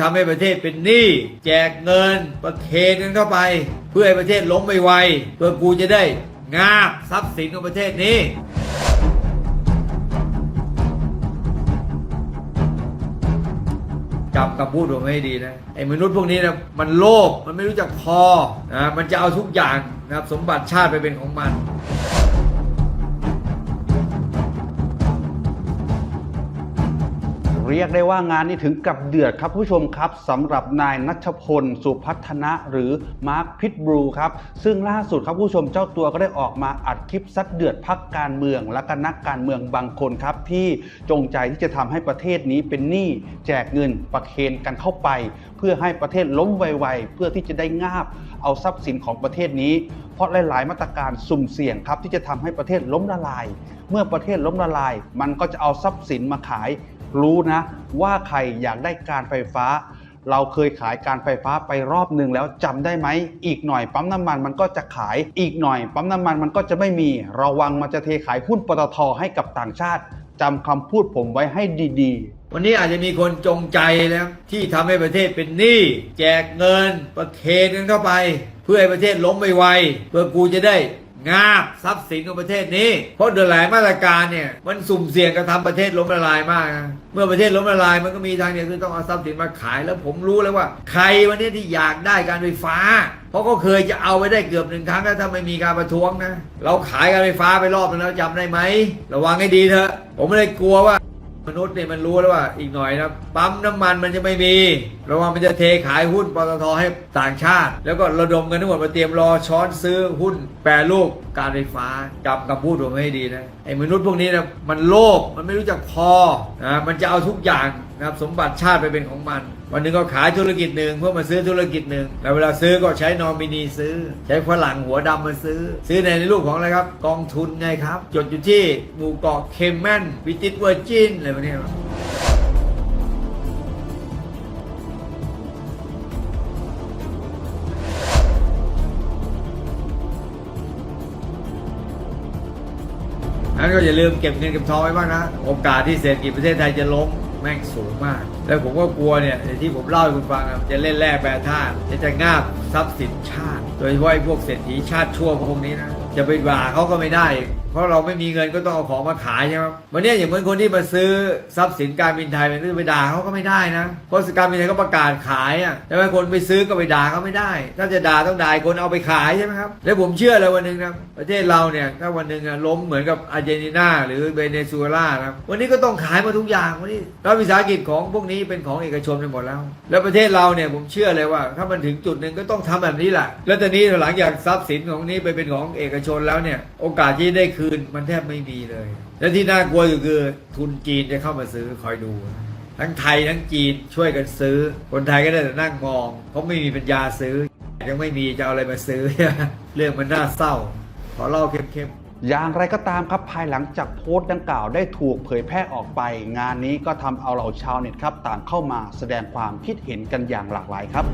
ทำให้ประเทศเป็นหนี้แจกเงินประเคนกันเข้าไป เพื่อให้ประเทศล้มไปไวเพื่อกูจะได้งาบทรัพย์สินของประเทศนี้ จำคำพูดผมให้ดีนะ ไอ้มนุษย์พวกนี้นะมันโลภมันไม่รู้จักพอนะมันจะเอาทุกอย่างนะครับสมบัติชาติไปเป็นของมัน เรียกได้ว่างานนี้ถึงกับเดือดครับผู้ชมครับสำหรับนายนัชพล สุพัฒนะหรือมาร์คพิทบรูครับซึ่งล่าสุดครับผู้ชมเจ้าตัวก็ได้ออกมาอัดคลิปซัดเดือดพักการเมือง และก็นักการเมืองบางคนครับที่จงใจที่จะทำให้ประเทศนี้เป็นหนี้แจกเงินประเคนกันเข้าไป เพื่อให้ประเทศล้มไวๆเพื่อที่จะได้งาบเอาทรัพย์สินของประเทศนี้เพราะหลาย ๆ มาตรการสุ่มเสี่ยงครับที่จะทำให้ประเทศล้มละลาย เมื่อประเทศล้มละลาย มันก็จะเอาทรัพย์สินมาขาย รู้นะ ว่าใครอยากได้การไฟฟ้า เราเคยขายการไฟฟ้าไปรอบหนึ่งแล้วจำได้ไหม อีกหน่อยปั๊มน้ำมันมันก็จะขายอีกหน่อย ปั๊มน้ำมันมันก็จะไม่มี ระวังมันจะเทขายหุ้นปตทให้กับต่างชาติจำคำพูดผมไว้ให้ดีๆ วันนี้อาจจะมีคนจงใจแล้วที่ทำให้ประเทศเป็นหนี้แจกเงินประเคนกันเข้าไป เพื่อให้ประเทศล้มไปไวเพื่อกูจะได้ งาบทรัพย์สินของประเทศนี้ เพราะโดยหลายมาตรการเนี่ยมันสุ่มเสี่ยงกระทำประเทศล้มละลายมากนะเมื่อประเทศล้มละลายมันก็มีทางเดียวคือต้องเอาทรัพย์สินมาขายแล้วผมรู้แล้วว่า ใครวันนี้ที่อยากได้การไฟฟ้า เพราะก็เคยจะเอาไปได้เกือบหนึ่งครั้งแล้วถ้าไม่มีการประท้วงนะ เราขายการไฟฟ้าไปรอบนึงแล้วจำได้ไหมระวังให้ดีเถอะ ผมไม่ได้กลัวว่า มนุษย์เนี่ยมันรู้แล้วว่าอีกหน่อยนะปั๊มน้ำมันมันจะไม่มีระวังมันจะเทขายหุ้นปตทให้ต่างชาติ แล้วก็ระดมกันทั้งหมดมาเตรียมรอช้อนซื้อหุ้นแปรรูปการไฟฟ้าจำคำพูดผมให้ดีนะไอ้มนุษย์พวกนี้นะมันโลภมันไม่รู้จักพอนะมันจะเอาทุกอย่างนะครับสมบัติชาติไปเป็นของมัน วันหนึงก็ขายธุรกิจหนึ่งเพื่อมาซื้อธุรกิจหนึ่งแต่เวลาซื้อก็ใช้นอมินีซื้อ ใช้ฝรั่งหัวดำมาซื้อ ซื้อในรูปของอะไรครับ กองทุนไงครับ จดอยู่ที่หมู่เกาะเคมแมนวิติตเวอร์จินอะไรพวกนี้ครับนั้นก็อย่าลืมเก็บเงินเก็บทองไว้บ้างนะ โอกาสที่เศรษฐกิจประเทศไทยจะล้ม ม่งสูงมาก แล้วผมก็กลัวเนี่ยอย่างที่ผมเล่าให้คุณฟังอะจะเล่นแร่แปรธาตุจะจะงาบทรัพย์สินชาติ โดยเฉพาะไอ้พวกเศรษฐีชาติชั่วพวกนี้นะจะไปด่าเขาก็ไม่ได้ ราะเราไม่มีเงินก็ต้องเอาของมาขายใช่ไหมครับวันนี้อย่างเหมือนคนที่มาซื้อทรัพย์สินการบินไทยไปด่าเขาก็ไม่ได้นะเพราะการบินไทยก็ประกาศขายอะแต่ว่าคนไปซื้อก็ไปด่าเขาไม่ได้ ถ้าจะด่าต้องด่าคนเอาไปขายใช่ไหมครับแล้วผมเชื่อเลยวันหนึ่งนะประเทศเราเนี่ยถ้าวันหนึ่งล้มเหมือนกับอาร์เจนตินาหรือเวเนซุเอลานะครับวันนี้ก็ต้องขายมาทุกอย่างวันนี้รัฐวิสาหกิจของพวกนี้เป็นของเอกชนไปหมดแล้ว แล้วประเทศเราเนี่ยผมเชื่อเลยว่า ถ้ามันถึงจุดหนึ่งก็ต้องทำแบบนี้แหละแล้วตอนนี้หลังจากทรัพย์สินของนี้ไปเป็นของเอกชนแล้วเนี่ยโอกาสที่ได้คืนมันแทบไม่มีเลย และที่น่ากลัวอยู่คือทุนจีนจะเข้ามาซื้อคอยดู ทั้งไทยทั้งจีนช่วยกันซื้อ คนไทยก็ได้แต่นั่งมองเพราะไม่มีปัญญาซื้อ ยังไม่มีจะเอาอะไรมาซื้อ เรื่องมันน่าเศร้า ขอเล่าเข้มๆอย่างไรก็ตามครับภายหลังจากโพสต์ดังกล่าวได้ถูกเผยแพร่ออกไป งานนี้ก็ทำเอาเหล่าชาวเน็ตครับ ต่างเข้ามาแสดงความคิดเห็นกันอย่างหลากหลายครับ